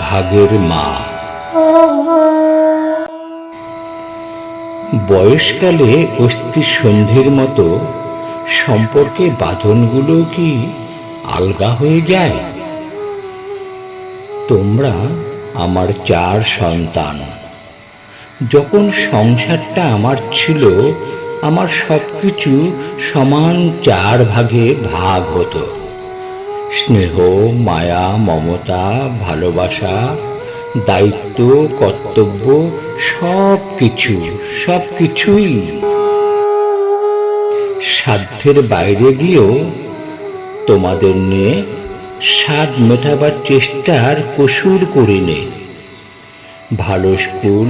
ভাগের মা। বয়সকালে অস্থি সন্ধির মতো সম্পর্কে বাঁধনগুলো কি আলগা হয়ে যায়? তোমরা আমার চার সন্তান। যখন সংসারটা আমার ছিল আমার সব কিছু সমান চার ভাগে ভাগ হতো। স্নেহ, মায়া, মমতা, ভালোবাসা, দায়িত্ব, কর্তব্য সব কিছু সব কিছুই সাধ্যের বাইরে গিয়েও তোমাদের নিয়ে স্বাদ মেটাবার চেষ্টার কসুর করিনি। ভালো স্কুল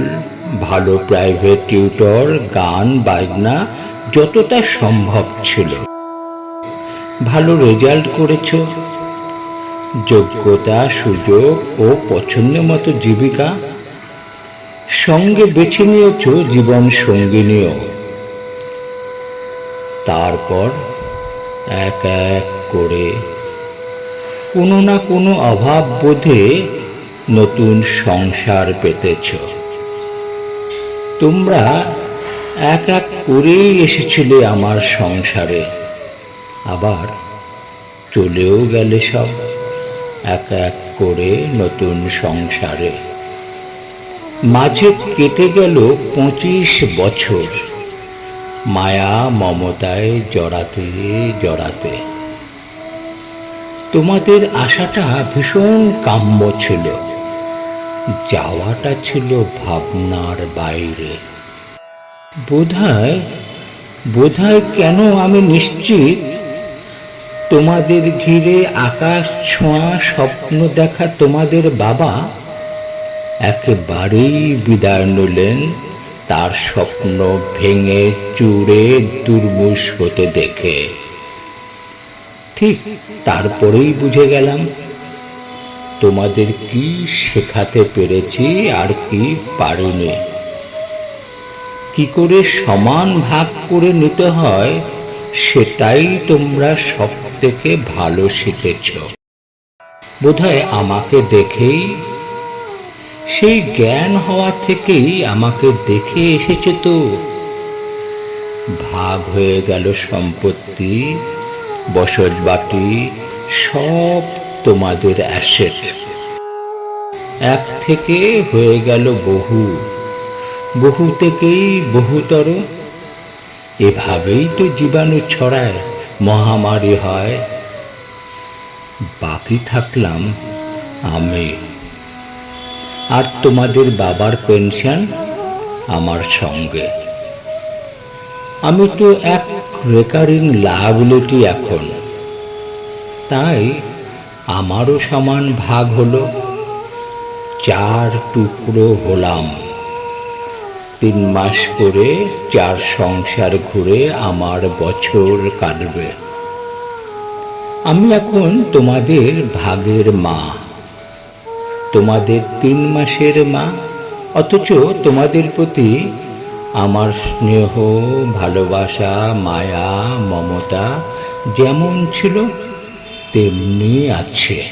ভালো প্রাইভেট টিউটর গান, বাজনা, যতটা সম্ভব ছিল। ভালো রেজাল্ট করেছ। যোগ্যতা, সুযোগ ও পছন্দ মতো জীবিকা। সঙ্গে বেছে নিয়েছ জীবন সঙ্গিনীও। তারপর এক এক করে কোনো না কোনো অভাব বোধে নতুন সংসার পেতেছ। তোমরা এক এক করেই এসেছিলে আমার সংসারে। আবার চলেও গেলে সব এক এক করে নতুন সংসারে। মাঝে কেটে গেল পঁচিশ বছর। মায়া মমতায় জড়াতে জড়াতে। তোমাদের আশাটা ভীষণ কাম্য ছিল। যাওয়াটা ছিল ভাবনার বাইরে। বোধহয় বোধহয় কেন আমি নিশ্চিত? তোমাদের ঘিরে আকাশ ছোঁয়া স্বপ্ন দেখা তোমাদের বাবা? একেবারেই বিদায় নিলেন, তার স্বপ্ন ভেঙে চুড়ে দুর্মুষ হতে দেখে। ঠিক তারপরেই বুঝে গেলাম তোমাদের কি শেখাতে পেরেছি আর কি পারিনি? কি করে সমান ভাগ করে নিতে হয়, সেটাই তোমরা সব থেকে ভালো শিখেছ। বোধহয় আমাকে দেখেই, সেই জ্ঞান হওয়া থেকেই আমাকে দেখে এসেছে তো। ভাগ হয়ে গেল সম্পত্তি, বসতবাটি, সব তোমাদের অ্যাসেট। এক থেকে হয়ে গেল বহু। বহু থেকেই বহুতর। এভাবেই তো জীবাণু ছড়ায়, মহামারী হয়। বাকি থাকলাম আমি। আর তোমাদের বাবার পেনশন আমার সঙ্গে। আমি তো এক রেকারিং লায়াবিলিটি এখন। তাই আমারও সমান ভাগ হলো, চার টুকরো হলাম। তিন মাস করে চার সংসার ঘুরে আমার বছর কাটবে। আমি এখন তোমাদের ভাগের মা। তোমাদের তিন মাসের মা, অথচ তোমাদের প্রতি আমার স্নেহ, ভালোবাসা, মায়া, মমতা যেমন ছিল তেমনি আছে।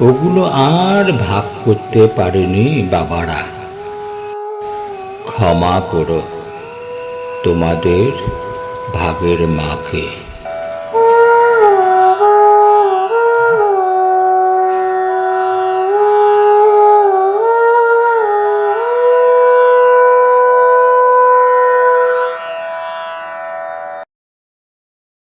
ওগুলো আর ভাগ করতে পারেনি বাবারা। ক্ষমা করো তোমাদের ভাগের মাকে।